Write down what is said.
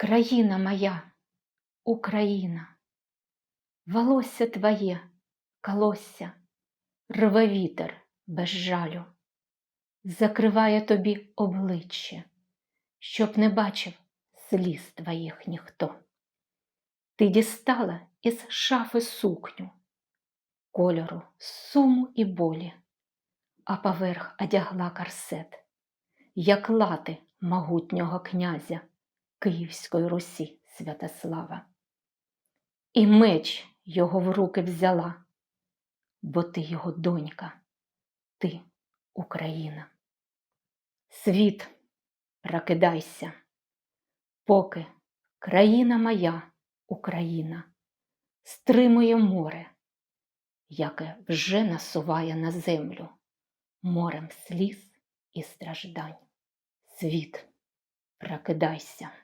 Країна моя, Україна, волосся твоє, колосся, рве вітер без жалю, закриває тобі обличчя, щоб не бачив сліз твоїх ніхто. Ти дістала із шафи сукню, кольору суму і болі, а поверх одягла корсет, як лати могутнього князя Київської Русі Святослава. І меч його в руки взяла, бо ти його донька, ти Україна. Світ, прокидайся, поки країна моя, Україна, стримує море, яке вже насуває на землю морем сліз і страждань. Світ, прокидайся.